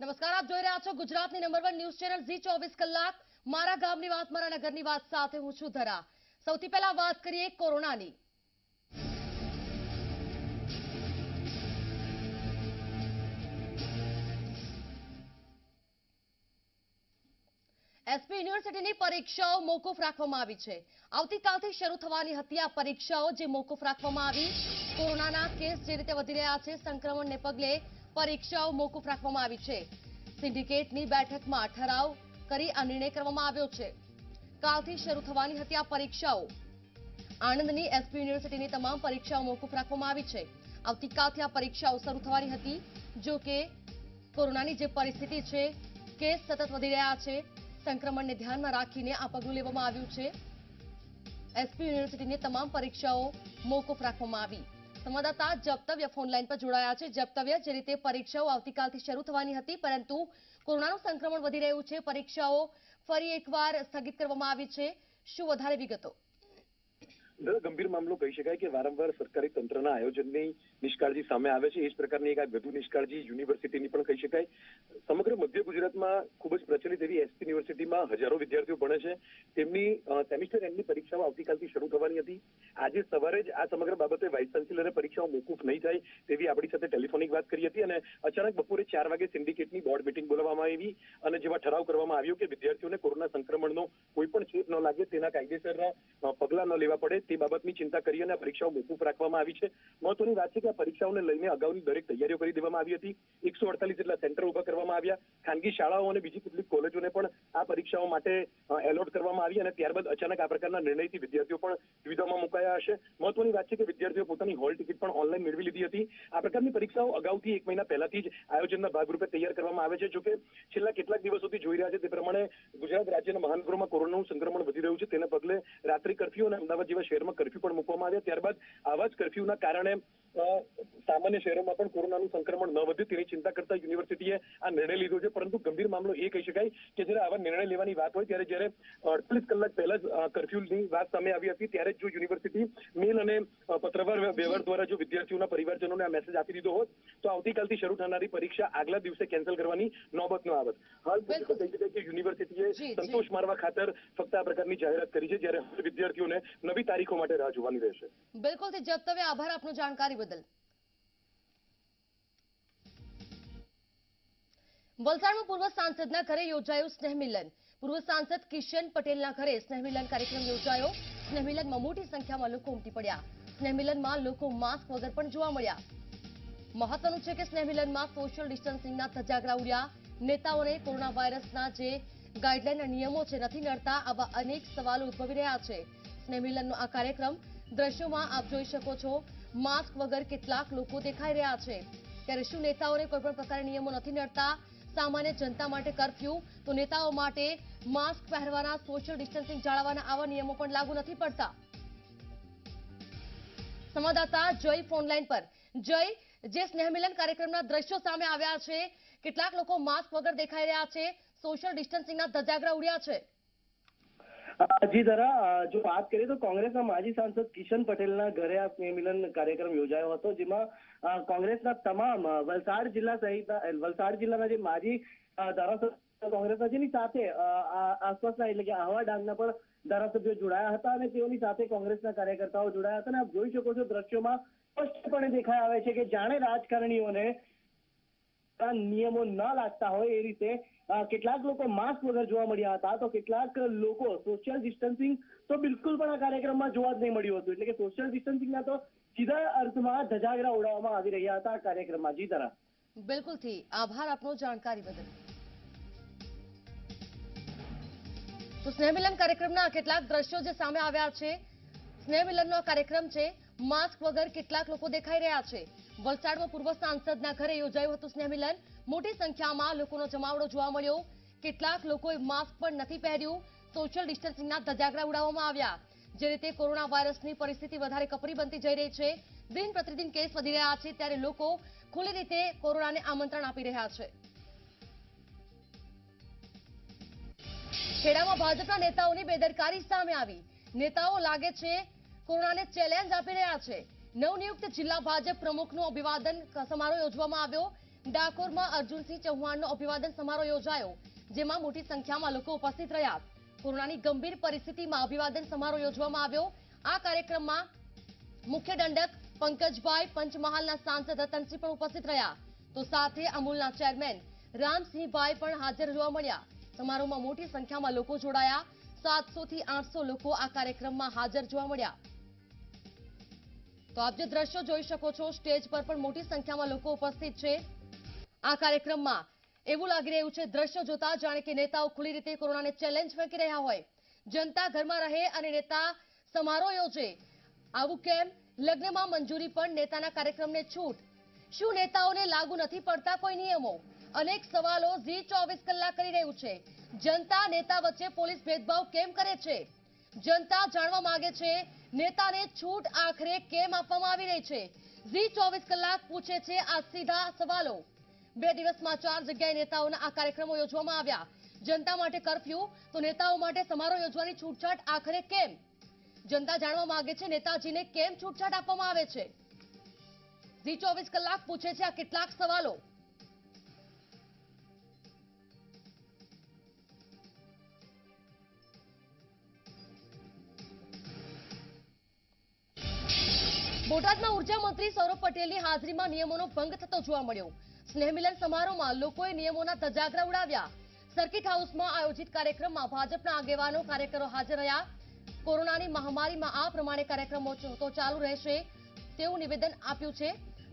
નમસ્કાર, આપ જોઈ રહ્યા છો ગુજરાતની number one news channel Zee ચોવીસ કલાક. મારા ગામની વાત, મારા નગરની વાત, સાથે હું છું ધરા. સૌથી પહેલા વાત કરીએ કોરોનાની. એસપી યુનિવર્સિટીની પરીક્ષાઓ મોકૂફ રાખવામાં આવી છે. આવતીકાલથી શરૂ થવાની હતી આ પરીક્ષાઓ, જે મોકૂફ રાખવામાં આવી. કોરોનાના કેસ જે રીતે વધી રહ્યા છે, સંક્રમણને પગલે પરીક્ષાઓ મોકૂફ રાખવામાં આવી છે. સિન્ડિકેટની બેઠકમાં ઠરાવ કરી આ નિર્ણય કરવામાં આવ્યો છે. કાલથી શરૂ થવાની હતી આ પરીક્ષાઓ. આણંદની એસપી યુનિવર્સિટીની તમામ પરીક્ષાઓ મોકૂફ રાખવામાં આવી છે. આવતીકાલથી આ પરીક્ષાઓ શરૂ થવાની હતી. જો કે, કોરોનાની જે પરિસ્થિતિ છે, કેસ સતત વધી રહ્યા છે. સંક્રમણને ધ્યાનમાં રાખીને આ પગલું લેવામાં આવ્યું છે. એસપી યુનિવર્સિટીની તમામ પરીક્ષાઓ મોકૂફ રાખવામાં આવી. સંવાદદાતા જપ્તવ્ય ફોનલાઈન પર જોડાયા છે. જપ્તવ્ય, જે રીતે પરીક્ષાઓ આવતીકાલથી શરૂ થવાની હતી, પરંતુ કોરોનાનું સંક્રમણ વધી રહ્યું છે. પરીક્ષાઓ ફરી એકવાર સ્થગિત કરવામાં આવી છે. શું વધારે વિગતો? ગંભીર મામલો કહી શકાય કે વારંવાર સરકારી તંત્રના આયોજનની નિષ્કાળજી સામે આવે છે. એ જ પ્રકારની એક આ વધુ નિષ્કાળજી યુનિવર્સિટીની પણ કહી શકાય. સમગ્ર મધ્ય ગુજરાતમાં ખૂબ જ પ્રચલિત એવી એસપી યુનિવર્સિટીમાં હજારો વિદ્યાર્થીઓ ભણે છે. તેમની સેમિસ્ટર એન્ડની પરીક્ષાઓ આવતીકાલથી શરૂ થવાની હતી. આજે સવારે જ આ સમગ્ર બાબતે વાઇસ ચાન્સેલરે પરીક્ષાઓ મોકૂફ નહીં થાય તેવી આપણી સાથે ટેલિફોનિક વાત કરી હતી અને અચાનક બપોરે ચાર વાગે સિન્ડિકેટની બોર્ડ મિટિંગ બોલાવવામાં આવી અને જેમાં ઠરાવ કરવામાં આવ્યો કે વિદ્યાર્થીઓને કોરોના સંક્રમણનો કોઈ પણ ચેપ ન લાગે તેના કાયદેસરના પગલાં ન લેવા પડે તે બાબતની ચિંતા કરી અને પરીક્ષાઓ મોકૂફ રાખવામાં આવી છે. મહત્વની વાત છે કે આ પરીક્ષાઓને લઈને અગાઉની દરેક તૈયારીઓ કરી દેવામાં આવી હતી. એકસો અડતાલીસ જેટલા સેન્ટર ઊભા કરવામાં આવ્યા. ખાનગી શાળાઓ અને બીજી કેટલીક કોલેજોને પણ આ પરીક્ષાઓ માટે એલોટ કરવામાં આવી અને ત્યારબાદ અચાનક આ પ્રકારના નિર્ણયથી વિદ્યાર્થીઓ પણ સુવિધામાં મુકાયા હશે. મહત્વની વાત છે કે વિદ્યાર્થીઓ પોતાની હોલ ટિકિટ પણ ઓનલાઈન મેળવી લીધી હતી. આ પ્રકારની પરીક્ષાઓ અગાઉથી એક મહિના પહેલાથી જ આયોજનના ભાગરૂપે તૈયાર કરવામાં આવે છે. જોકે છેલ્લા કેટલાક દિવસોથી જોઈ રહ્યા છે તે પ્રમાણે ગુજરાત રાજ્યના મહાનગરોમાં કોરોનાનું સંક્રમણ વધી રહ્યું છે. તેના પગલે રાત્રિ કરફ્યુ અને અમદાવાદ જેવા શહેરમાં કરફ્યુ પણ મૂકવામાં આવ્યા. ત્યારબાદ આવા જ કરફ્યુના કારણે સામાન્ય શહેરોમાં પણ કોરોનાનું સંક્રમણ ન વધે તેની ચિંતા કરતા યુનિવર્સિટીએ આ નિર્ણય લીધો છે. પરંતુ ગંભીર મામલો એ કહી શકાય કે જ્યારે આવા નિર્ણય લેવાની વાત હોય ત્યારે જ્યારે અડતાલીસ કલાક પહેલા જ કરફ્યુની વાત સામે આવી હતી ત્યારે જો યુનિવર્સિટી મેલ અને પત્રવાર વ્યવહાર દ્વારા જો વિદ્યાર્થીઓના પરિવારજનોને આ મેસેજ આપી દીધો હોત તો આવતીકાલથી શરૂ થનારી પરીક્ષા આગલા દિવસે કેન્સલ કરવાની નોબત ન આવત. હાલ કહી શકાય કે યુનિવર્સિટીએ. સંતોષ મારવા ખાતર ફક્ત આ પ્રકારની જાહેરાત કરી છે જ્યારે હવે વિદ્યાર્થીઓને નવી તારીખો માટે રાહ જોવાની રહેશે. બિલકુલ. જબ તમે આભાર આપનો જાણકારી બદલ. વલસાડમાં પૂર્વ સાંસદના ઘરે યોજાયું સ્નેહમિલન. પૂર્વ સાંસદ કિશન પટેલના ઘરે સ્નેહમિલન કાર્યક્રમ યોજાયો. સ્નેહમિલનમાં મોટી સંખ્યામાં લોકો ઉમટી પડ્યા. સ્નેહમિલનમાં લોકો માસ્ક વગર પણ જોવા મળ્યા. મહત્વનું છે કે સ્નેહમિલનમાં સોશિયલ ડિસ્ટન્સિંગના ધજાગરા ઉડ્યા. નેતાઓને કોરોના વાયરસના જે ગાઈડલાઈનના નિયમો છે નથી નડતા, આવા અનેક સવાલો ઉદભવી રહ્યા છે. સ્નેહમિલનનો આ કાર્યક્રમ દ્રશ્યોમાં આપ જોઈ શકો છો. માસ્ક વગર કેટલાક લોકો દેખાઈ રહ્યા છે. ત્યારે શું નેતાઓને કોઈપણ પ્રકારના નિયમો નથી નડતા? સામાન્ય જનતા માટે કરફ્યુ. તો નેતાઓ માટે માસ્ક પહેરવાના સોશિયલ ડિસ્ટન્સિંગ જાળવવાના આવા નિયમો પણ લાગુ નથી પડતા. સંવાદદાતા જય ફોનલાઈન પર. જય, જે સ્નેહમિલન કાર્યક્રમના દ્રશ્યો સામે આવ્યા છે, કેટલાક લોકો માસ્ક વગર દેખાઈ રહ્યા છે સોશિયલ ડિસ્ટન્સિંગના ધજાગરા ઉડ્યા છે. જી, જરા જો વાત કરીએ તો કોંગ્રેસના માજી સાંસદ કિશન પટેલના ઘરે આ સ્નેહમિલન કાર્યક્રમ યોજાયો હતો, જેમાં કોંગ્રેસના તમામ વલસાડ જિલ્લા સહિતના વલસાડ જિલ્લાના જે માજી ધારાસભ્ય કોંગ્રેસના સાથે આસપાસના એટલે કે આહવા ડાંગના પણ ધારાસભ્યો જોડાયા હતા અને તેઓની સાથે કોંગ્રેસના કાર્યકર્તાઓ જોડાયા હતા. અને આપ જોઈ શકો છો દ્રશ્યોમાં સ્પષ્ટપણે દેખાઈ આવે છે કે જાણે રાજકારણીઓને નિયમો ન લાગતા હોય એ રીતે કેટલાક લોકો માસ્ક વગર જોવા મળ્યા હતા તો કેટલાક લોકો સોશિયલ ડિસ્ટન્સિંગ તો બિલકુલ પણ આ કાર્યક્રમમાં જોવા જ નહીં મળ્યું હતું. એટલે કે સોશિયલ ડિસ્ટન્સિંગના તો સીધા અર્થમાં ધજાગરા ઉડાવવામાં આવી રહ્યા હતા કાર્યક્રમમાં. જી તરા. બિલકુલથી આભાર આપનો જાણકારી બદલ. તો સ્નેહમિલન કાર્યક્રમના કેટલાક દ્રશ્યો જે સામે આવ્યા છે સ્નેહમિલનનો કાર્યક્રમ છે માસ્ક વગર કેટલાક લોકો દેખાઈ રહ્યા છે. વલસાડમાં પૂર્વ સાંસદના ઘરે યોજાયું હતું સ્નેહમિલન. મોટી સંખ્યામાં લોકોનો જમાવડો જોવા મળ્યો. કેટલાક લોકોએ માસ્ક પણ નથી પહેર્યું. સોશિયલ ડિસ્ટન્સિંગના ધજાગરા ઉડાવવામાં આવ્યા. જે રીતે કોરોના વાયરસની પરિસ્થિતિ વધારે કપરી બનતી જઈ રહી છે, દિન પ્રતિદિન કેસ વધી રહ્યા છે, ત્યારે લોકો ખુલ્લી રીતે કોરોનાને આમંત્રણ આપી રહ્યા છે. ખેડામાં ભાજપના નેતાઓની બેદરકારી સામે આવી. નેતાઓ લાગે છે કોરોનાને ચેલેન્જ આપી રહ્યા છે. નવનિયુક્ત જિલ્લા ભાજપ પ્રમુખનું અભિવાદન સમારોહ યોજવામાં આવ્યો. ડાકોરમાં અર્જુનસિંહ ચૌહાણનો અભિવાદન સમારોહ યોજાયો, જેમાં મોટી સંખ્યામાં લોકો ઉપસ્થિત રહ્યા. કોરોનાની ગંભીર પરિસ્થિતિમાં અભિવાદન સમારોહ યોજવામાં આવ્યો. આ કાર્યક્રમમાં મુખ્ય દંડક પંકજભાઈ પંચમહાલના સાંસદ રતનસિંહ પણ ઉપસ્થિત રહ્યા. તો સાથે અમૂલના ચેરમેન રામસિંહભાઈ પણ હાજર જોવા મળ્યા. સમારોહમાં મોટી સંખ્યામાં લોકો જોડાયા. સાતસો થી આઠસો લોકો આ કાર્યક્રમમાં હાજર જોવા મળ્યા. તો આપ જે દ્રશ્યો જોઈ શકો છો, સ્ટેજ પર પણ મોટી સંખ્યામાં લોકો ઉપસ્થિત છે. આ કાર્યક્રમમાં એવું લાગી રહ્યું છે, દ્રશ્યો જોતા જાણે કે નેતાઓ ખુલ્લી રીતે કોરોનાને ચેલેન્જ ફેંકી રહ્યા હોય. જનતા ઘરમાં રહે અને નેતા સમારોહ યોજે. આવું કેમ? લગ્નમાં મંજૂરી પણ નેતાના કાર્યક્રમને છૂટ. શું નેતાઓને લાગુ નથી પડતા કોઈ નિયમો? અનેક સવાલો ઝી ચોવીસ કલાક કરી રહ્યું છે. જનતા નેતા વચ્ચે પોલીસ ભેદભાવ કેમ કરે છે? જનતા જાણવા માંગે છે નેતાને છૂટ આખરે કેમ આપવામાં આવી રહી છે? ઝી ચોવીસ કલાક પૂછે છે આ સીધા સવાલો. બે દિવસમાં ચાર જગ્યાએ નેતાઓના આ કાર્યક્રમો યોજવામાં આવ્યા. જનતા માટે કરફ્યુ, તો નેતાઓ માટે સમારોહ યોજવાની છૂટછાટ આખરે કેમ? જનતા જાણવા માંગે છે નેતાજીને કેમ છૂટછાટ આપવામાં આવે છે? ઝી ચોવીસ કલાક પૂછે છે આ કેટલાક સવાલો. બોટાદમાં ઊર્જા મંત્રી સૌરભ પટેલની હાજરીમાં નિયમોનો ભંગ થતો જોવા મળ્યો. સ્નેહમિલન સમારોહમાં લોકોએ નિયમોના ધજાગરા ઉડાવ્યા. સર્કિટ હાઉસમાં આયોજિત કાર્યક્રમમાં ભાજપના આગેવાનો, કાર્યકરો હાજર રહ્યા. કોરોનાની મહામારીમાં આ પ્રમાણે કાર્યક્રમો તો ચાલુ રહેશે તેવું નિવેદન આપ્યું છે.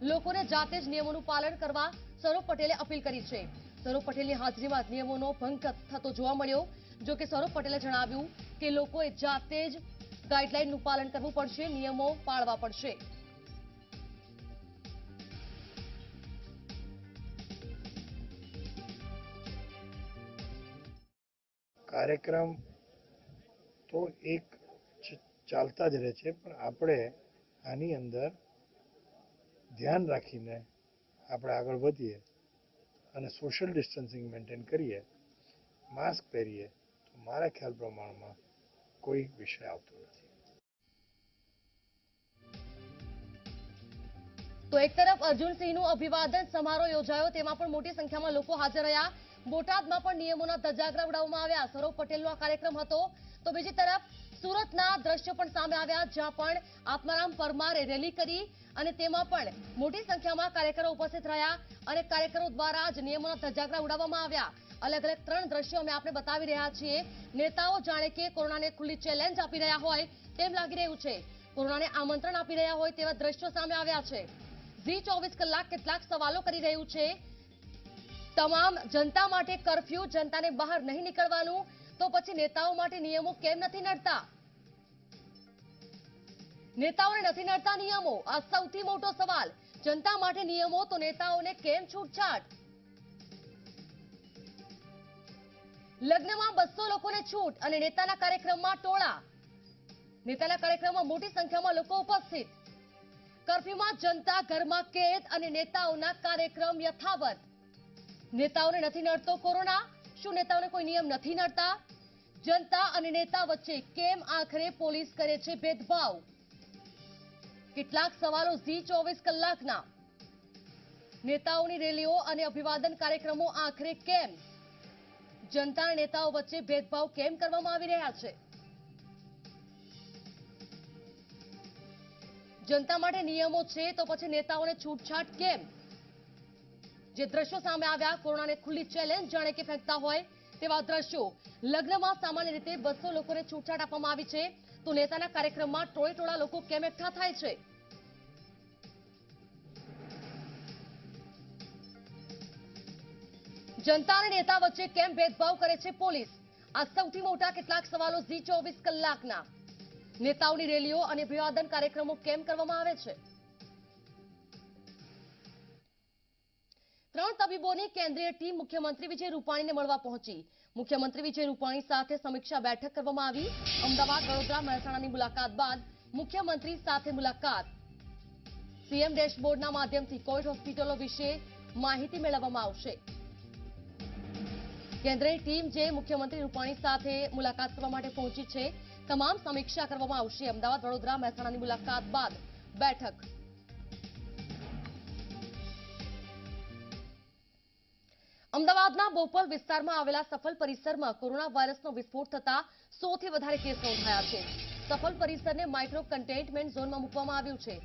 લોકોને જાતે જ નિયમોનું પાલન કરવા સૌરભ પટેલે અપીલ કરી છે. સૌરભ પટેલની હાજરીમાં નિયમોનો ભંગ થતો જોવા મળ્યો. જો કે સૌરભ પટેલે જણાવ્યું કે લોકોએ જાતે જ ગાઈડલાઈનનું પાલન કરવું પડશે, નિયમો પાળવા પડશે. કાર્યક્રમ તો એક ચાલતા જ રહે છે, પણ આપણે આની અંદર ધ્યાન રાખીને આપણે આગળ વધીએ અને સોશિયલ ડિસ્ટન્સિંગ મેન્ટેન કરીએ માસ્ક પહેરીએ, તો મારા ખ્યાલ પ્રમાણમાં કોઈ વિષય આવતો નથી. તો એક તરફ અર્જુનસિંહનું અભિવાદન સમારોહ યોજાયો, તેમાં પણ મોટી સંખ્યામાં લોકો હાજર રહ્યા. બોટાદમાં પણ નિયમોના ધજાગરા ઉડાવવામાં આવ્યા. સૌરભ પટેલનો આ કાર્યક્રમ હતો. તો બીજી તરફ સુરતના દ્રશ્યો પણ સામે આવ્યા, જ્યાં પણ આત્મારામ પરમારે રેલી કરી અને તેમાં પણ મોટી સંખ્યામાં કાર્યકરો ઉપસ્થિત રહ્યા અને કાર્યકરો દ્વારા જ નિયમોના ધજાગરા ઉડાવવામાં આવ્યા. અલગ અલગ ત્રણ દ્રશ્યો અમે આપને બતાવી રહ્યા છીએ. નેતાઓ જાણે કે કોરોનાને ખુલ્લી ચેલેન્જ આપી રહ્યા હોય તેમ લાગી રહ્યું છે. કોરોનાને આમંત્રણ આપી રહ્યા હોય તેવા દ્રશ્યો સામે આવ્યા છે. ઝી ચોવીસ કલાક કેટલાક સવાલો કરી રહ્યું છે. તમામ જનતા માટે કરફ્યુ, જનતાને બહાર નહીં નીકળવાનું. તો પછી નેતાઓ માટે નિયમો કેમ નથી નડતા? નેતાઓને નથી નડતા નિયમો? આ સૌથી મોટો સવાલ. જનતા માટે નિયમો, તો નેતાઓને કેમ છૂટછાટ? લગ્નમાં બસો લોકોને છૂટ અને નેતાના કાર્યક્રમમાં ટોળા. નેતાના કાર્યક્રમમાં મોટી સંખ્યામાં લોકો ઉપસ્થિત. કર્ફ્યુમાં જનતા ઘરમાં કેદ અને નેતાઓના કાર્યક્રમ યથાવત. નેતાઓને નથી નડતો કોરોના. શું નેતાઓને કોઈ નિયમ નથી નડતા? જનતા અને નેતા વચ્ચે કેમ આખરે પોલીસ કરે છે ભેદભાવ? કેટલાક સવાલો ઝી ચોવીસ કલાકના. નેતાઓની રેલીઓ અને અભિવાદન કાર્યક્રમો આખરે કેમ? જનતા નેતાઓ વચ્ચે ભેદભાવ કેમ કરવામાં આવી રહ્યા છે? જનતા માટે નિયમો છે, તો પછી નેતાઓને છૂટછાટ કેમ? જે દ્રશ્યો સામે આવ્યા, કોરોનાને ખુલ્લી ચેલેન્જ જાણે કે ફેંકતા હોય તેવા દ્રશ્યો. લગ્નમાં સામાન્ય રીતે બસો લોકોને છૂટછાટ આપવામાં આવી છે, તો નેતાના કાર્યક્રમમાં ટોળે ટોળા લોકો કેમ એકઠા થાય છે? જનતા અને નેતા વચ્ચે કેમ ભેદભાવ કરે છે પોલીસ? આ સૌથી મોટા કેટલાક સવાલો ઝી ચોવીસ કલાકના. નેતાઓની રેલીઓ અને અભિવાદન કાર્યક્રમો કેમ કરવામાં આવે છે? ત્રણ તબીબોની કેન્દ્રીય ટીમ મુખ્યમંત્રી વિજય રૂપાણીને મળવા પહોંચી. મુખ્યમંત્રી વિજય રૂપાણી સાથે સમીક્ષા બેઠક કરવામાં આવી. અમદાવાદ, વડોદરા, મહેસાણાની મુલાકાત બાદ મુખ્યમંત્રી સાથે મુલાકાત. સીએમ ડેશબોર્ડના માધ્યમથી કોવિડ હોસ્પિટલો વિશે માહિતી મેળવવામાં આવશે. કેન્દ્રની ટીમ જે મુખ્યમંત્રી રૂપાણી સાથે મુલાકાત કરવા માટે પહોંચી છે તમામ સમીક્ષા કરવામાં આવશે. અમદાવાદ, વડોદરા, મહેસાણાની મુલાકાત બાદ બેઠક. અમદાવાદના બોપલ વિસ્તારમાં આવેલા સફલ પરિસરમાં કોરોના વાયરસનો વિસ્ફોટ થતા સોથી વધારે કેસ નોંધાયા છે. સફલ પરિસરને માઇક્રો કન્ટેનમેન્ટ ઝોનમાં મૂકવામાં આવ્યું છે.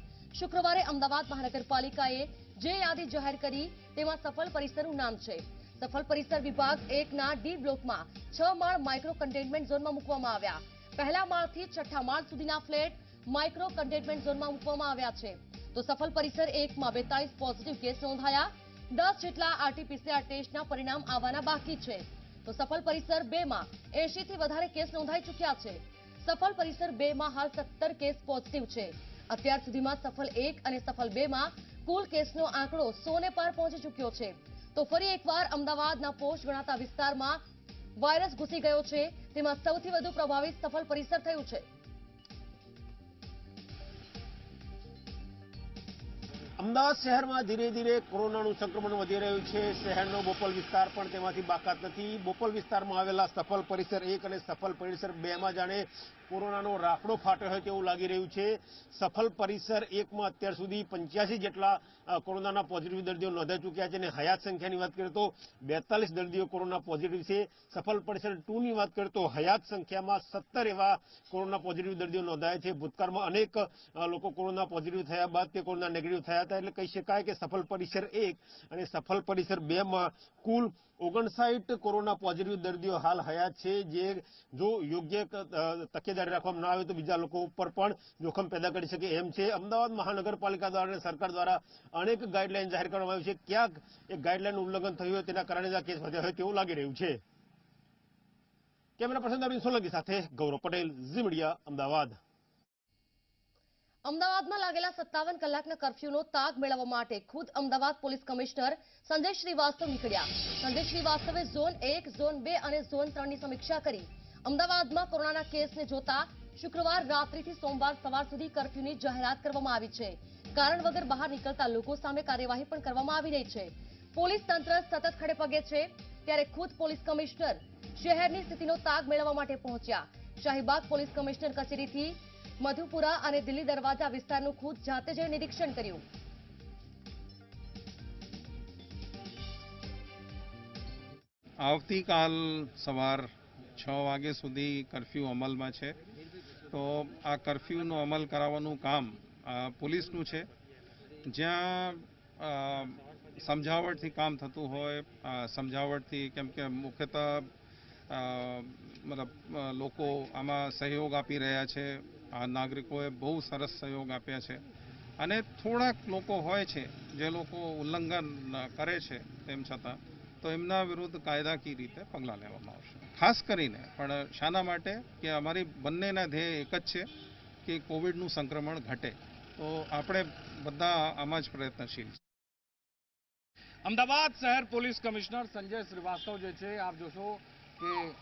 શુક્રવારે અમદાવાદ મહાનગરપાલિકાએ જે યાદી જાહેર કરી તેમાં સફલ પરિસરનું નામ છે. સફલ પરિસર વિભાગ એકના ડી બ્લોકમાં છ માળ માઇક્રો કન્ટેનમેન્ટ ઝોનમાં મૂકવામાં આવ્યા. પહેલા માળથી છઠ્ઠા માળ સુધીના ફ્લેટ માઇક્રો કન્ટેનમેન્ટ ઝોનમાં મૂકવામાં આવ્યા છે. તો સફલ પરિસર એકમાં બેતાલીસ પોઝિટિવ કેસ નોંધાયા. દસ જેટલા આરટીપીસીઆર ટેસ્ટના પરિણામ આવવાના બાકી છે. તો સફલ પરિસર બે માં એસી થી વધારે કેસ નોંધાઈ ચૂક્યા છે. સફલ પરિસર બે માં હાલ સત્તર કેસ પોઝિટિવ છે. અત્યાર સુધીમાં સફલ એક અને સફલ બે માં કુલ કેસનો આંકડો સોને પાર પહોંચી ચૂક્યો છે. તો ફરી એકવાર અમદાવાદના પોસ્ટ ગણાતા વિસ્તારમાં વાયરસ ઘૂસી ગયો છે. તેમાં સૌથી વધુ પ્રભાવિત સફળ પરિસર થયું છે. અમદાવાદ શહેરમાં ધીરે ધીરે કોરોનાનું સંક્રમણ વધી રહ્યું છે. શહેરનો બોપલ વિસ્તાર પણ તેમાંથી બાકાત નથી. બોપલ વિસ્તારમાં આવેલા સફલ પરિસર એક અને સફલ પરિસર બેમાં જાણે કોરોનાનો રાફડો ફાટ્યો હોય તેવું લાગી રહ્યું છે. સફલ પરિસર એકમાં અત્યાર સુધી પંચ્યાસી જેટલા કોરોનાના પોઝિટિવ દર્દીઓ નોંધાઈ ચૂક્યા છે અને હયાત સંખ્યાની વાત કરીએ તો બેતાલીસ દર્દીઓ કોરોના પોઝિટિવ છે. સફલ પરિસર ટુની વાત કરીએ તો હયાત સંખ્યામાં સત્તર એવા કોરોના પોઝિટિવ દર્દીઓ નોંધાયા છે. ભૂતકાળમાં અનેક લોકો કોરોના પોઝિટિવ થયા બાદ તે કોરોના નેગેટિવ થયા હતા. એટલે કહી શકાય કે સફલ પરિસર એક અને સફલ પરિસર બેમાં કુલ ઓગણસાઠ કોરોના પોઝિટિવ દર્દીઓ હાલ હયાત છે. જે જો યોગ્ય તકેદારી રાખવામાં ના આવે તો બીજા લોકો ઉપર પણ જોખમ પેદા કરી શકે એમ છે. અમદાવાદ મહાનગરપાલિકા દ્વારા અને સરકાર દ્વારા અનેક ગાઈડલાઈન જાહેર કરવામાં આવી છે. ક્યાંક એ ગાઈડલાઈન ઉલ્લંઘન થયું હોય તેના કારણે જ આ કેસ વધ્યા. હોય તેવું લાગી રહ્યું છે? કેમેરા પર્સન અરવિંદ સોલંકી સાથે ગૌરવ પટેલ, ઝી મીડિયા, અમદાવાદ. અમદાવાદમાં લાગેલા સત્તાવન કલાકના કરફ્યુનો તાગ મેળવવા માટે ખુદ અમદાવાદ પોલીસ કમિશનર સંજય શ્રીવાસ્તવ નીકળ્યા. સંજય શ્રીવાસ્તવે ઝોન એક, ઝોન બે અને ઝોન ત્રણની સમીક્ષા કરી. અમદાવાદમાં કોરોનાના કેસને જોતા શુક્રવાર રાત્રિથી સોમવાર સવાર સુધી કરફ્યુની જાહેરાત કરવામાં આવી છે. કારણ વગર બહાર નીકળતા લોકો સામે કાર્યવાહી પણ કરવામાં આવી રહી છે. પોલીસ તંત્ર સતત ખડે પગે છે ત્યારે ખુદ પોલીસ કમિશનર શહેરની સ્થિતિનો તાગ મેળવવા માટે પહોંચ્યા. શાહીબાગ પોલીસ કમિશનર કચેરીથી મધુપુરા અને દિલ્હી દરવાજા વિસ્તારનું ખુદ જાતે જ નિરીક્ષણ કર્યું. આવતીકાલ સવાર છ વાગે સુધી કરફ્યુ અમલમાં છે. તો આ કરફ્યુનો અમલ કરાવવાનું કામ પોલીસનું છે. જ્યાં સમજાવટથી કામ થતું હોય સમજાવટથી કેમ કે મુખ્યતઃ મતલબ લોકો આમાં સહયોગ આપી રહ્યા છે. નાગરિકોએ બહુ સરસ સહયોગ આપ્યા છે. અને થોડાક લોકો હોય છે, જે લોકો ઉલ્લંઘન કરે છે, તેમ છતાં, તો એમના વિરુદ્ધ કાયદાકીય રીતે પગલાં લેવામાં આવશે. ખાસ કરીને, પણ શાના માટે કે અમારી બંનેના ધ્યેય એક જ છે કે કોવિડનું સંક્રમણ ઘટે. તો આપણે બધા આમાં જ પ્રયત્નશીલ છીએ. અમદાવાદ શહેર પોલીસ કમિશનર સંજય શ્રીવાસ્તવ જે છે, આપ જોશો કે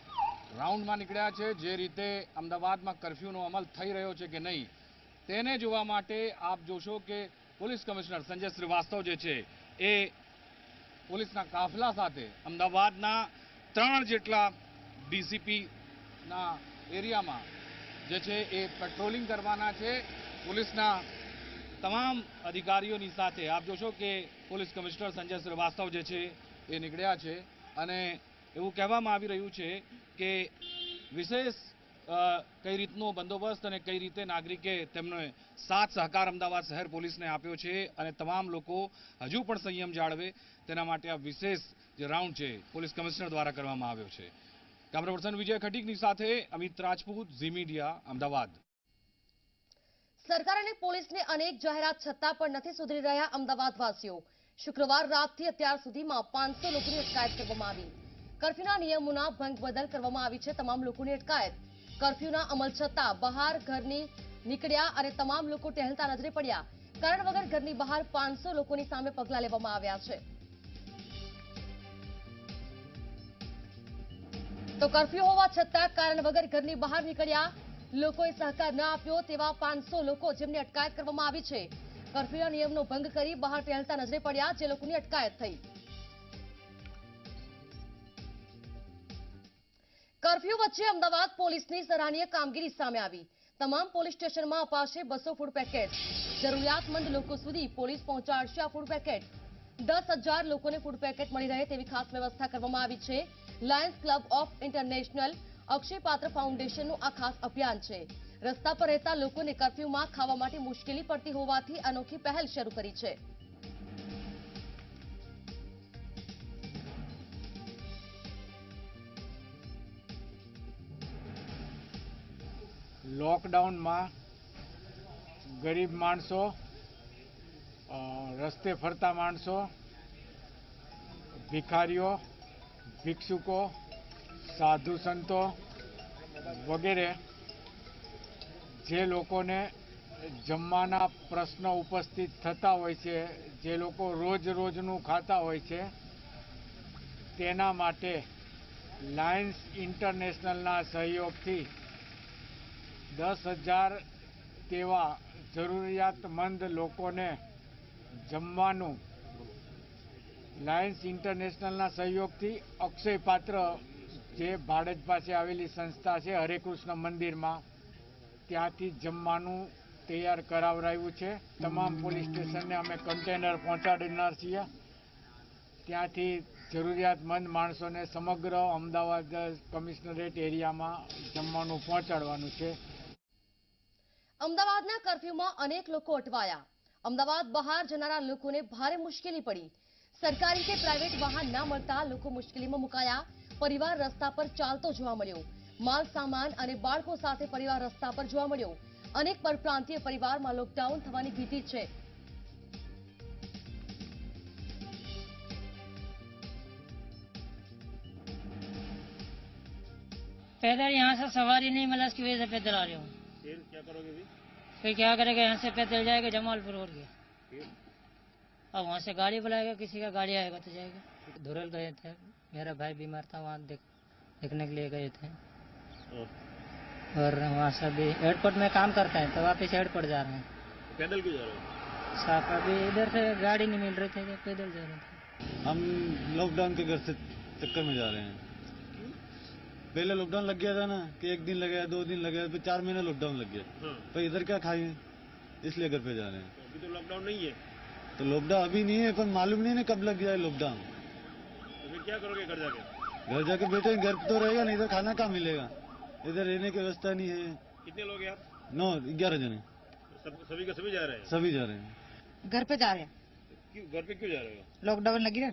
રાઉન્ડમાં નીકળ્યા છે જે રીતે અમદાવાદમાં કરફ્યુનો અમલ થઈ રહ્યો છે કે નહીં, તેને જોવા માટે આપ જોશો કે પોલીસ કમિશનર સંજય શ્રીવાસ્તવ જે છે એ પોલીસના કાફલા સાથે અમદાવાદના ત્રણ જેટલા ડીસીપીના એરિયામાં જે છે એ પેટ્રોલિંગ કરવાના છે. પોલીસના તમામ અધિકારીઓની સાથે આપ જોશો કે પોલીસ કમિશનર સંજય શ્રીવાસ્તવ જે છે એ નીકળ્યા છે અને એવું કહેવામાં આવી રહ્યું છે કે વિશેષ કઈ રીતનો બંદોબસ્ત અને કઈ રીતે નાગરિકે તેમને સાથ સહકાર અમદાવાદ શહેર પોલીસને આપ્યો છે અને તમામ લોકો હજુ પણ સંયમ જાળવે, તેના માટે આ વિશેષ જે રાઉન્ડ છે પોલીસ કમિશનર દ્વારા કરવામાં આવ્યો છે. કેમેરા પર્સન વિજય ખટીકની સાથે અમિત રાજપૂત, ઝી મીડિયા, અમદાવાદ. સરકાર અને પોલીસની અનેક જાહેરાત છતાં પણ નથી સુધરી રહ્યા અમદાવાદવાસીઓ. શુક્રવાર રાતથી અત્યાર સુધીમાં પાંચસો લોકોની અટકાયત કરવામાં આવી. કર્ફ્યુના નિયમોના ભંગ બદલ કરવામાં આવી છે તમામ લોકોની અટકાયત. કર્ફ્યુના અમલ છતાં બહાર ઘરની નીકળ્યા અને તમામ લોકો ટહેલતા નજરે પડ્યા. કારણ વગર ઘરની બહાર પાંચસો લોકોની સામે પગલાં લેવામાં આવ્યા છે. તો કર્ફ્યુ હોવા છતાં કારણ વગર ઘરની બહાર નીકળ્યા લોકોએ સહકાર ન આપ્યો તેવા પાંચસો લોકો જેમની અટકાયત કરવામાં આવી છે. કર્ફ્યુના નિયમનો ભંગ કરી બહાર ટહેલતા નજરે પડ્યા જે લોકોની અટકાયત થઈ. કર્ફ્યુ વચ્ચે અમદાવાદ પોલીસની સરાહનીય કામગીરી સામે આવી. તમામ પોલીસ સ્ટેશનમાં અપાશે બસો ફૂડ પેકેટ. જરૂરિયાતમંદ લોકો સુધી પોલીસ પહોંચાડશે આ ફૂડ પેકેટ. દસ હજાર લોકોને ફૂડ પેકેટ મળી રહે તેવી ખાસ વ્યવસ્થા કરવામાં આવી છે. Lions Club of International Akshay Patra ફાઉન્ડેશનનું આ ખાસ અભિયાન છે. રસ્તા પર રહેતા લોકોને કર્ફ્યુમાં ખાવા માટે મુશ્કેલી પડતી હોવાથી અનોખી પહેલ શરૂ કરી છે. લોકડાઉનમાં ગરીબ માણસો રસ્તે ફરતા માણસો, ભિખારીઓ, ભિક્ષુકો, સાધુ સંતો વગેરે જે લોકોને જમવાના પ્રશ્નો ઉપસ્થિત થતા હોય છે, જે લોકો રોજ રોજનું ખાતા હોય છે, તેના માટે લાયન્સ ઇન્ટરનેશનલના સહયોગથી દસ હજાર તેવા જરૂરિયાતમંદ લોકોને જમવાનું. લાયન્સ ઇન્ટરનેશનલના સહયોગથી અક્ષય પાત્ર જે ભાડજ પાસે આવેલી સંસ્થા છે, હરે કૃષ્ણ મંદિરમાં, ત્યાંથી જમવાનું તૈયાર કરાવરાયું છે. તમામ પોલીસ સ્ટેશનને અમે કન્ટેનર પહોંચાડનાર છીએ. ત્યાંથી જરૂરિયાતમંદ માણસોને સમગ્ર અમદાવાદ કમિશનરેટ એરિયામાં જમવાનું પહોંચાડવાનું છે. અમદાવાદના કર્ફ્યુમાં અનેક લોકો અટવાયા અમદાવાદ બહાર જનારા લોકોને ભારે મુશ્કેલી પડી સરકારી કે પ્રાઇવેટ વાહન ના મળતા લોકો મુશ્કેલીમાં મુકાયા પરિવાર રસ્તા પર ચાલતો જોવા મળ્યો માલ સામાન અને બાળકો સાથે પરિવાર રસ્તા પર જોવા મળ્યો અનેક પરપ્રાંતીય પરિવારમાં લોકડાઉન થવાની ભીતિ છે पैदल यहाँ से सवारी नहीं मिला इसकी वजह से पैदल आ रही हूँ फिर क्या करोगे अभी? फिर क्या करेगा? यहाँ से पैदल जाएगा जमालपुर रोड के अब वहाँ से गाड़ी बुलाएगा किसी का गाड़ी आएगा तो जाएगा। धुरल गए थे मेरा भाई बीमार था वहाँ देख देखने के लिए गए थे। और? वहाँ से अभी एयरपोर्ट में काम करते हैं तो वापस एयरपोर्ट जा रहे हैं। पैदल क्यों जा रहे हो? साफ़ अभी इधर से गाड़ी नहीं मिल रही थी तो पैदल जा रहे थे। हम लॉकडाउन के घर से चक्कर में जा रहे हैं। पहले लॉकडाउन लग गया था ना कि एक दिन लगे दो दिन लगे फिर चार महीने लॉकडाउन लग गया। हाँ। पर इधर क्या खाए? इसलिए घर पे जा रहे हैं। तो अभी तो लॉकडाउन नहीं है। तो लॉकडाउन अभी नहीं है पर मालूम नहीं ना कब लग जाए लॉकडाउन तो फिर क्या करोगे घर जाके? घर जाके बैठे घर तो रहेगा नहीं इधर खाना कहाँ मिलेगा? इधर रहने की व्यवस्था नहीं है। कितने लोग हैं आप? नौ ग्यारह जने। सब सभी का सभी जा रहे हैं? सभी जा रहे हैं। घर पे जा रहे हैं। क्यों घर पे क्यों जा रहे हो? लॉकडाउन लगी ना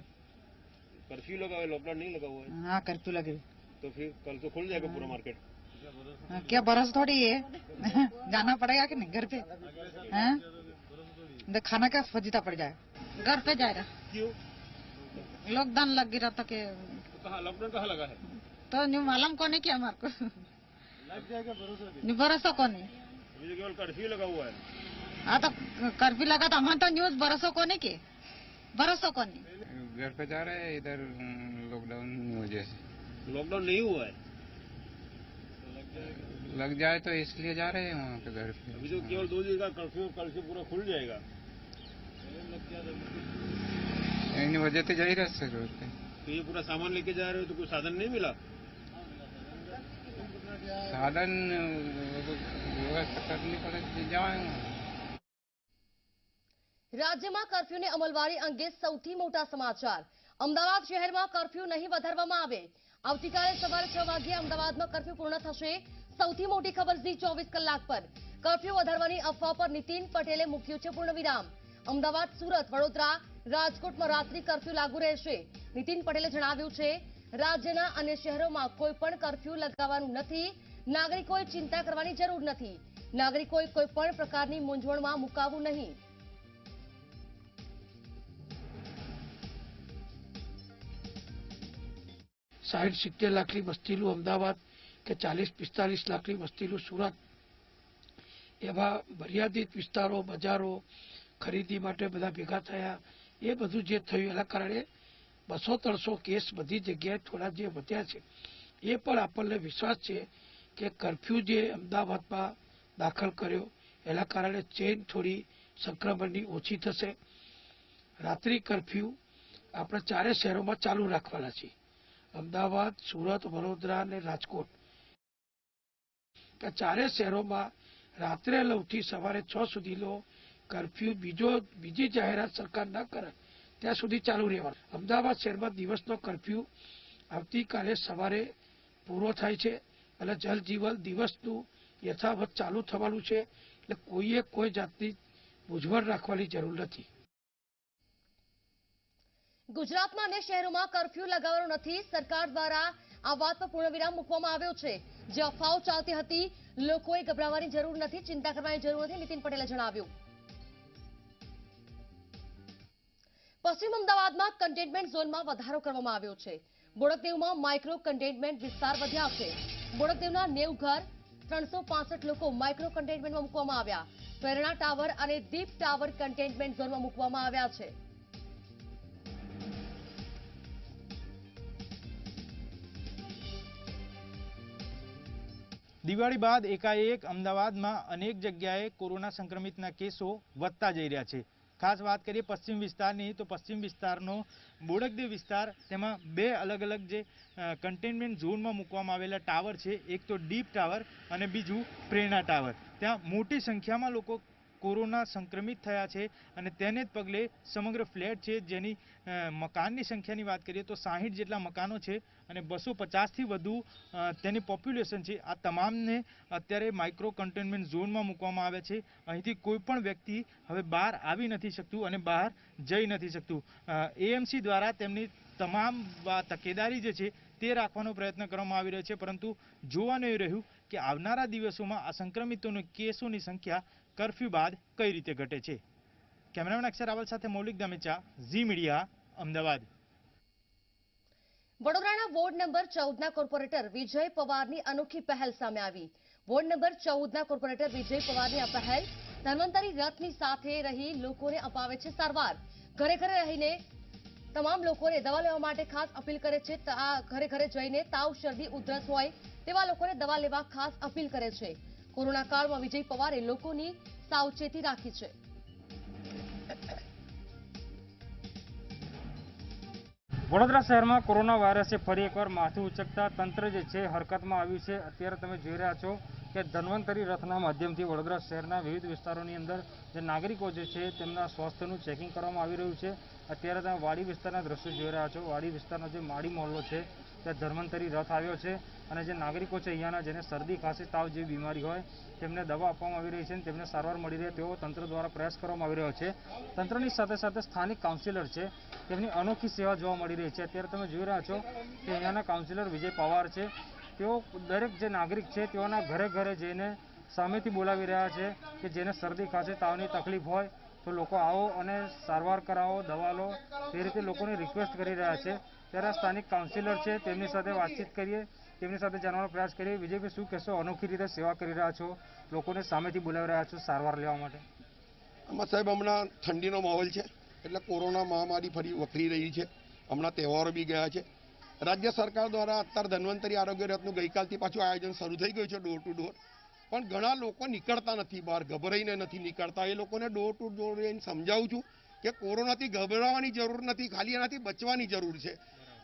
कर्फ्यू लगा हुआ है लॉकडाउन नहीं लगा हुआ है। हाँ कर्फ्यू लगे तो फिर कल तो खुल जाएगा पूरा मार्केट हाँ, क्या बरस थोड़ी है? जाना पड़ेगा कि नहीं घर पे? हाँ? तो खाना क्या फजीता पड़ जाए। घर पे जाएगा क्यों? लॉकडाउन लग गिरा था कि तो लॉकडाउन कहाँ लगा है? तो न्यू मालूम कौन किया हमारे को भरोसा कौन है? तो केवल कर्फ्यू लगा हुआ है। हाँ तो कर्फ्यू लगा तो हमारे तो न्यूज़ भरोसा कौन है के? भरोसा कौन है? घर पे जा रहे हैं इधर लॉकडाउन वजह से लॉकडाउन नहीं हुआ है लग जाए तो इसलिए जा रहे हैं वहाँ पे घर पे अभी तो केवल दो दिन का कर्फ्यू कल से पूरा खुल जाएगा એની વજહથી જઈ રહેશે રોડ पे तो ये पूरा सामान लेके जा रहे हो तो कोई साधन नहीं मिला साधन व्यवस्था करनी पड़े जाए રાજ્યમાં કર્ફ્યુની અમલવારી અંગે સૌથી મોટા સમાચાર અમદાવાદ શહેરમાં કર્ફ્યુ નહીં વધારવામાં આવે આવતીકાલે સવારે છ વાગ્યે અમદાવાદમાં કર્ફ્યુ પૂર્ણ થશે. સૌથી મોટી ખબર ઝી ચોવીસ કલાક પર. કર્ફ્યુ વધારવાની અફવા પર નીતિન પટેલે મૂક્યું છે પૂર્ણ વિરામ અમદાવાદ, સુરત, વડોદરા, રાજકોટમાં રાત્રિ કર્ફ્યુ લાગુ રહેશે. નીતિન પટેલે જણાવ્યું છે, રાજ્યના અન્ય શહેરોમાં કોઈ પણ કર્ફ્યુ લગાવવાનું નથી. નાગરિકોએ ચિંતા કરવાની જરૂર નથી. નાગરિકોએ કોઈ પણ પ્રકારની મૂંઝવણમાં મુકાવવું નહીં. સાઠ સિત્તેર લાખની વસ્તીનું અમદાવાદ કે ચાલીસ પિસ્તાલીસ લાખની વસ્તીનું સુરત. એવા મર્યાદિત વિસ્તારો, બજારો, ખરીદી માટે બધા ભેગા થયા. એ બધું જે થયું એના કારણે બસો ત્રણસો કેસ બધી જગ્યાએ થોડા જે વધ્યા છે, એ પણ આપણને વિશ્વાસ છે કે કરફ્યુ જે અમદાવાદમાં દાખલ કર્યો, એના કારણે ચેન થોડી સંક્રમણની ઓછી થશે. રાત્રિ કરફ્યુ આપણે ચારે શહેરોમાં ચાલુ રાખવાના છીએ. અમદાવાદ, સુરત, વડોદરા અને રાજકોટ. ચારે શહેરોમાં રાત્રે નવથી સવારે છ સુધીનો કરફ્યુ બીજો બીજી જાહેરાત સરકાર ન કરે, ત્યાં સુધી ચાલુ રહેવાનું. અમદાવાદ શહેરમાં દિવસનો કરફ્યુ આવતીકાલે સવારે પૂરો થાય છે એટલે જલજીવન દિવસનું યથાવત ચાલુ થવાનું છે. એટલે કોઈએ કોઈ જાતની મૂંઝવણ રાખવાની જરૂર નથી. ગુજરાતમાં અન્ય શહેરોમાં કર્ફ્યુ લગાવવાનો નથી. સરકાર દ્વારા આ વાત પર પૂર્ણવિરામ મૂકવામાં આવ્યો છે. જે અફવાઓ ચાલતી હતી, લોકોએ ગભરાવાની જરૂર નથી, ચિંતા કરવાની જરૂર નથી, નીતિન પટેલે જણાવ્યું. પશ્ચિમ અમદાવાદમાં કન્ટેનમેન્ટ ઝોનમાં વધારો કરવામાં આવ્યો છે. બોડકદેવમાં માઇક્રો કન્ટેનમેન્ટ વિસ્તાર વધ્યા છે. બોડકદેવના નેવ ઘર ત્રણસો લોકો માઇક્રો કન્ટેનમેન્ટમાં મૂકવામાં આવ્યા. પ્રેરણા ટાવર અને દીપ ટાવર કન્ટેનમેન્ટ ઝોનમાં મૂકવામાં આવ્યા છે. દિવાળી બાદ એકાએક અમદાવાદમાં અનેક જગ્યાએ કોરોના સંક્રમિતના કેસો વધતા જઈ રહ્યા છે. ખાસ વાત કરીએ પશ્ચિમ વિસ્તારની, તો પશ્ચિમ વિસ્તારનો બોડકદેવ વિસ્તાર, તેમાં બે અલગ અલગ જે કન્ટેનમેન્ટ ઝોનમાં મૂકવામાં આવેલા ટાવર છે. એક તો ડીપ ટાવર અને બીજું પ્રેરણા ટાવર. ત્યાં મોટી સંખ્યામાં લોકો કોરોના સંક્રમિત થયા છે અને તેને જ પગલે સમગ્ર ફ્લેટ છે જેની મકાનની સંખ્યાની વાત કરીએ તો સાહીઠ જેટલા મકાનો છે અને બસો પચાસથી વધુ તેની પોપ્યુલેશન છે. આ તમામને અત્યારે માઇક્રો કન્ટેનમેન્ટ ઝોનમાં મૂકવામાં આવે છે. અહીંથી કોઈ પણ વ્યક્તિ હવે બહાર આવી નથી શકતું અને બહાર જઈ નથી શકતું. એએમસી દ્વારા તેમની તમામ તકેદારી જે છે તે રાખવાનો પ્રયત્ન કરવામાં આવી રહ્યો છે. પરંતુ જોવાનું એ રહ્યું કે આવનારા દિવસોમાં આ સંક્રમિતોની કેસોની સંખ્યા કર્ફ્યુ બાદ કઈ રીતે ઘટે છે? કેમેરામેન અક્ષર રાવલ સાથે મૌલિક દમેચા ઝી મીડિયા, અમદાવાદ. વડોદરાના વોર્ડ નંબર ચૌદના કોર્પોરેટર વિજય પવારની અનોખી પહેલ સામે આવી. વોર્ડ નંબર ચૌદના કોર્પોરેટર વિજય પવારની આ પહેલ ધન્વંતરી રથની સાથે રહી લોકોને અપાવે છે સારવાર. ઘરે ઘરે રહીને તમામ લોકોને દવા લેવા માટે ખાસ અપીલ કરે છે. ઘરે ઘરે જઈને તાવ, શરદી, ઉધરસ હોય તેવા લોકોને દવા લેવા ખાસ અપીલ કરે છે. કોરોના કાળમાં વિજય પવારે લોકોની સાવચેતી રાખી છે. વડોદરા શહેરમાં કોરોના વાયરસે ફરી એકવાર માથું ઉચકતા તંત્ર જે છે હરકતમાં આવ્યું છે. અત્યારે તમે જોઈ રહ્યા છો કે ધન્વંતરી રથના માધ્યમથી વડોદરા શહેરના વિવિધ વિસ્તારોની અંદર જે નાગરિકો જે છે તેમના સ્વાસ્થ્યનું ચેકિંગ કરવામાં આવી રહ્યું છે. અત્યારે તમે વાડી વિસ્તારના દ્રશ્યો જોઈ રહ્યા છો. વાડી વિસ્તારનો જે માડી મહોલ્લો છે ત્યાં ધન્વંતરી રથ આવ્યો છે અને જે નાગરિકો છે અહીંયાના, જેને શરદી, ખાંસી, તાવ જેવી બીમારી હોય, તેમને દવા આપવામાં આવી રહી છે અને તેમને સારવાર મળી રહે તેવો તંત્ર દ્વારા પ્રયાસ કરવામાં આવી રહ્યો છે. તંત્રની સાથે સાથે સ્થાનિક કાઉન્સિલર છે, તેમની અનોખી સેવા જોવા મળી રહી છે. અત્યારે તમે જોઈ રહ્યા છો કે અહીંયાના કાઉન્સિલર વિજય પવાર છે. તેઓ દરેક જે નાગરિક છે તેઓના ઘરે ઘરે જઈને સામેથી બોલાવી રહ્યા છે કે જેને શરદી, ખાંસી, તાવની તકલીફ હોય તો લોકો આવો અને સારવાર કરાવો, દવા લો. તે રીતે લોકોને રિક્વેસ્ટ કરી રહ્યા છે. ત્યારે સ્થાનિક કાઉન્સિલર છે, તેમની સાથે વાતચીત કરીએ, તેમની સાથે જાણવાનો પ્રયાસ કરીએ. વિજયભાઈ, શું કહેશો? અનોખી રીતે સેવા કરી રહ્યા છો, લોકોને સામેથી બોલાવી રહ્યા છો સારવાર લેવા માટે? આમાં સાહેબ, હમણાં ઠંડીનો માહોલ છે, એટલે કોરોના મહામારી ફરી વકરી રહી છે. હમણાં તહેવારો બી ગયા છે. રાજ્ય સરકાર દ્વારા અત્યારે ધન્વંતરી આરોગ્ય રથનું ગઈકાલથી પાછું આયોજન શરૂ થઈ ગયું છે ડોર ટુ ડોર પણ ઘણા લોકો નીકળતા નથી બહાર, ગભરાઈને નથી નીકળતા. એ લોકોને ડોર ટુ ડોર સમજાવું છું કે કોરોનાથી ગભરાવાની જરૂર નથી, ખાલી એનાથી બચવાની જરૂર છે.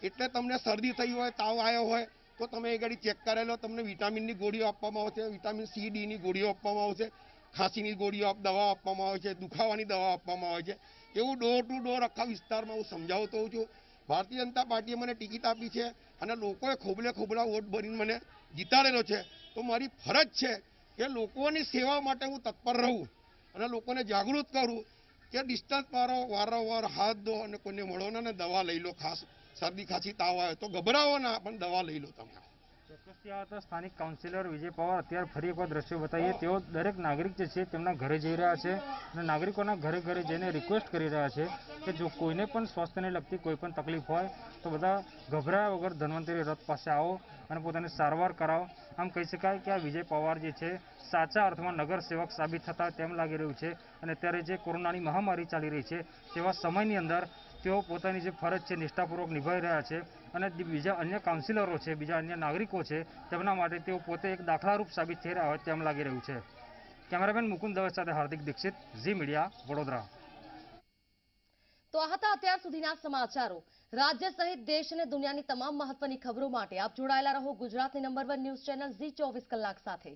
એટલે તમને શરદી થઈ હોય, તાવ આવ્યો હોય, તો તમે એ ગાડી ચેક કરાવી લો. તમને વિટામિનની ગોળીઓ આપવામાં આવશે, વિટામિન સી ડીની ગોળીઓ આપવામાં આવશે, ખાંસીની ગોળીઓ દવા આપવામાં આવે છે, દુખાવાની દવા આપવામાં આવે છે. એવું ડોર ટુ ડોર આખા વિસ્તારમાં હું સમજાવતો હોઉં છું. ભારતીય જનતા પાર્ટીએ મને ટિકિટ આપી છે અને લોકોએ ખોબલે ખોબલા વોટ ભરીને મને જીતાડેલો છે. તો મારી ફરજ છે કે લોકોની સેવા માટે હું તત્પર રહું અને લોકોને જાગૃત કરું કે ડિસ્ટન્સ મારો વારંવાર હાથ ધો અને કોઈને મળો ને દવા લઈ લો ખાસ. શરદી ખાંસી, તાવ આવે તો ગભરાવો ના, પણ દવા લઈ લો તમે. સ્થાનિક કાઉન્સિલર વિજય પવાર અત્યારે ફરી એકવાર દ્રશ્યો બતાવીએ. તેઓ દરેક નાગરિક જે છે તેમના ઘરે જઈ રહ્યા છે અને નાગરિકોના ઘરે ઘરે જઈને રિક્વેસ્ટ કરી રહ્યા છે કે જો કોઈને પણ સ્વાસ્થ્યને લગતી કોઈ પણ તકલીફ હોય તો બધા ગભરાયા વગર ધન્વંતરી રથ પાસે આવો અને પોતાની સારવાર કરાવો. આમ કહી શકાય કે આ વિજય પવાર જે છે સાચા અર્થમાં નગર સેવક સાબિત થતા તેમ લાગી રહ્યું છે અને અત્યારે જે કોરોનાની મહામારી ચાલી રહી છે તેવા સમયની અંદર તેઓ પોતાની જે ફરજ છે, નિષ્ઠાપૂર્વક નિભાવી રહ્યા છે અને બીજા અન્ય કાઉન્સિલરો છે, બીજા અન્ય નાગરિકો છે, તેમના માટે તેઓ પોતે એક દાખલારૂપ સાબિત થઈ રહ્યા હોય તેમ લાગી રહ્યું છે. કેમેરામેન મુકુંદ દવે સાથે હાર્દિક દીક્ષિત, ઝી મીડિયા, વડોદરા. તો આ હતા અત્યાર સુધીના સમાચારો. રાજ્ય સહિત દેશ અને દુનિયાની તમામ મહત્વની ખબરો માટે આપ જોડાયેલા રહો ગુજરાતની number one news channel Zee ચોવીસ કલાક સાથે.